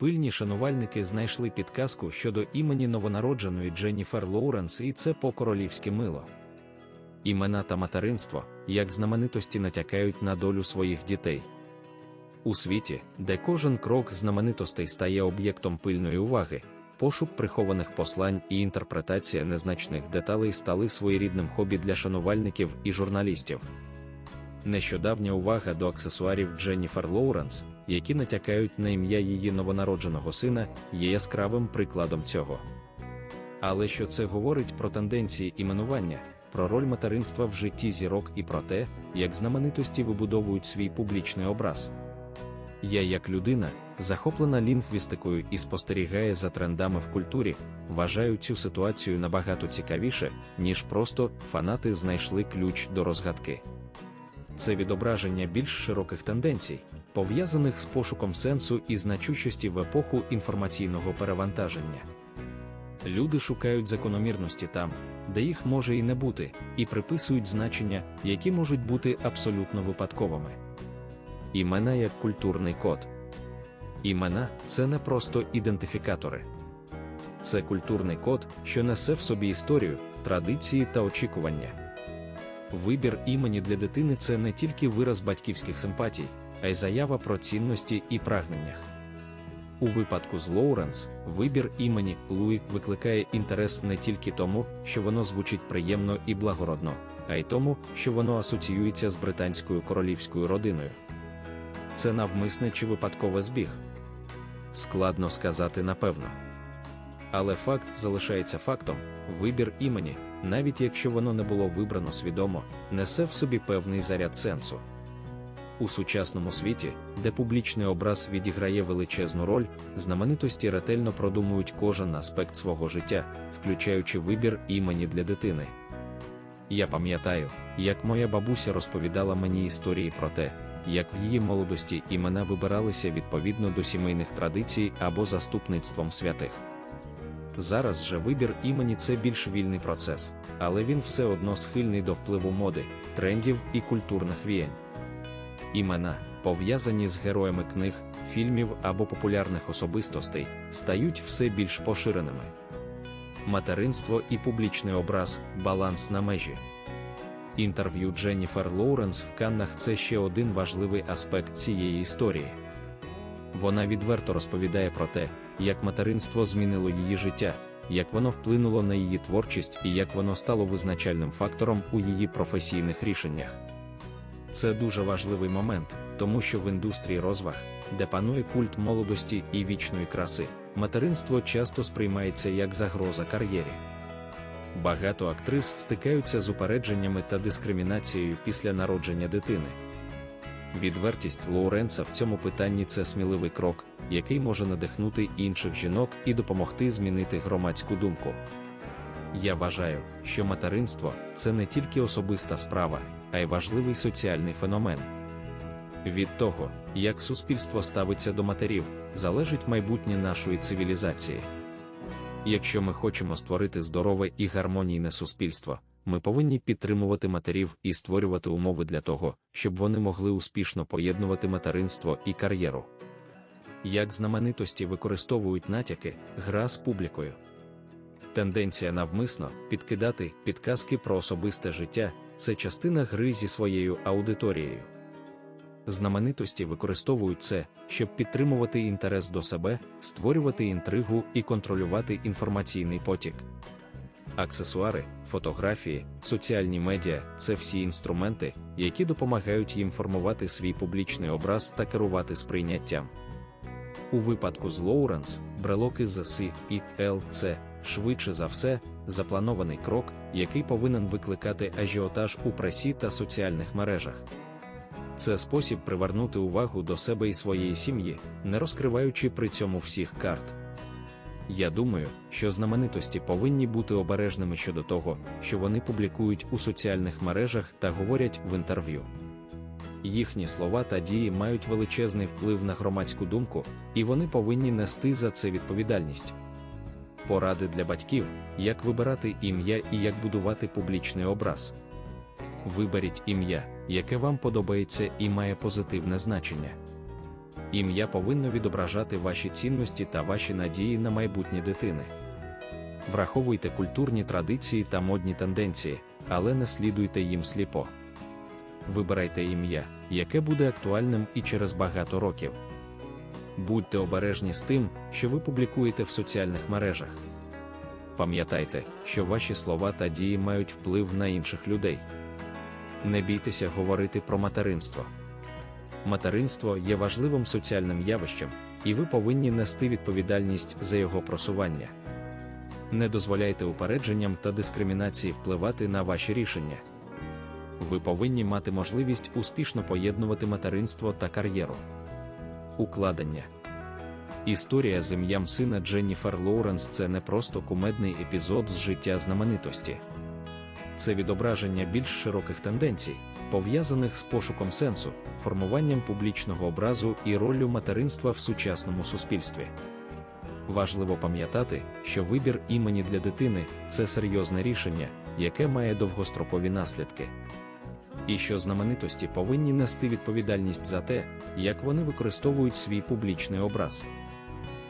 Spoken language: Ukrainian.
Пильні шанувальники знайшли підказку щодо імені новонародженої Дженніфер Лоуренс, і це по-королівськи мило. Імена та материнство, як знаменитості натякають на долю своїх дітей. У світі, де кожен крок знаменитостей стає об'єктом пильної уваги, пошук прихованих послань і інтерпретація незначних деталей стали своєрідним хобі для шанувальників і журналістів. Нещодавня увага до аксесуарів Дженніфер Лоуренс, які натякають на ім'я її новонародженого сина, є яскравим прикладом цього. Але що це говорить про тенденції іменування, про роль материнства в житті зірок і про те, як знаменитості вибудовують свій публічний образ. Я, як людина, захоплена лінгвістикою і спостерігає за трендами в культурі, вважаю цю ситуацію набагато цікавіше, ніж просто фанати знайшли ключ до розгадки. Це відображення більш широких тенденцій, пов'язаних з пошуком сенсу і значущості в епоху інформаційного перевантаження. Люди шукають закономірності там, де їх може і не бути, і приписують значення, які можуть бути абсолютно випадковими. Імена як культурний код. Імена це не просто ідентифікатори. Це культурний код, що несе в собі історію, традиції та очікування. Вибір імені для дитини це не тільки вираз батьківських симпатій, а й заява про цінності і прагненнях. У випадку з Лоуренс, вибір імені Луї викликає інтерес не тільки тому, що воно звучить приємно і благородно, а й тому, що воно асоціюється з британською королівською родиною. Це навмисне чи випадкове збіг. Складно сказати напевно. Але факт залишається фактом: вибір імені, навіть якщо воно не було вибрано свідомо, несе в собі певний заряд сенсу. У сучасному світі, де публічний образ відіграє величезну роль, знаменитості ретельно продумують кожен аспект свого життя, включаючи вибір імені для дитини. Я пам'ятаю, як моя бабуся розповідала мені історії про те, як в її молодості імена вибиралися відповідно до сімейних традицій або заступництвом святих. Зараз же вибір імені це більш вільний процес, але він все одно схильний до впливу моди, трендів і культурних віянь. Імена, пов'язані з героями книг, фільмів або популярних особистостей, стають все більш поширеними. Материнство і публічний образ баланс на межі. Інтерв'ю Дженніфер Лоуренс в Каннах це ще один важливий аспект цієї історії. Вона відверто розповідає про те, як материнство змінило її життя, як воно вплинуло на її творчість і як воно стало визначальним фактором у її професійних рішеннях. Це дуже важливий момент, тому що в індустрії розваг, де панує культ молодості і вічної краси, материнство часто сприймається як загроза кар'єрі. Багато актрис стикаються з упередженнями та дискримінацією після народження дитини. Відвертість Лоуренса в цьому питанні це сміливий крок, який може надихнути інших жінок і допомогти змінити громадську думку. Я вважаю, що материнство це не тільки особиста справа, а й важливий соціальний феномен. Від того, як суспільство ставиться до матерів, залежить майбутнє нашої цивілізації. Якщо ми хочемо створити здорове і гармонійне суспільство, ми повинні підтримувати матерів і створювати умови для того, щоб вони могли успішно поєднувати материнство і кар'єру. Як знаменитості використовують натяки, гра з публікою. Тенденція навмисно підкидати підказки про особисте життя це частина гри зі своєю аудиторією. Знаменитості використовують це, щоб підтримувати інтерес до себе, створювати інтригу і контролювати інформаційний потік. Аксесуари, фотографії, соціальні медіа це всі інструменти, які допомагають їм формувати свій публічний образ та керувати сприйняттям. У випадку з Лоуренс, брелоки з С і ЛЦ, швидше за все, запланований крок, який повинен викликати ажіотаж у пресі та соціальних мережах. Це спосіб привернути увагу до себе і своєї сім'ї, не розкриваючи при цьому всіх карт. Я думаю, що знаменитості повинні бути обережними щодо того, що вони публікують у соціальних мережах та говорять в інтерв'ю. Їхні слова та дії мають величезний вплив на громадську думку, і вони повинні нести за це відповідальність. Поради для батьків, як вибирати ім'я і як будувати публічний образ. Виберіть ім'я, яке вам подобається і має позитивне значення. Ім'я повинно відображати ваші цінності та ваші надії на майбутнє дитини. Враховуйте культурні традиції та модні тенденції, але не слідуйте їм сліпо. Вибирайте ім'я, яке буде актуальним і через багато років. Будьте обережні з тим, що ви публікуєте в соціальних мережах. Пам'ятайте, що ваші слова та дії мають вплив на інших людей. Не бійтеся говорити про материнство. Материнство є важливим соціальним явищем, і ви повинні нести відповідальність за його просування. Не дозволяйте упередженням та дискримінації впливати на ваші рішення. Ви повинні мати можливість успішно поєднувати материнство та кар'єру. Укладення Історія з ім'ям сина Дженніфер Лоуренс це не просто кумедний епізод з життя знаменитості. Це відображення більш широких тенденцій, пов'язаних з пошуком сенсу, формуванням публічного образу і роллю материнства в сучасному суспільстві. Важливо пам'ятати, що вибір імені для дитини це серйозне рішення, яке має довгострокові наслідки. І що знаменитості повинні нести відповідальність за те, як вони використовують свій публічний образ.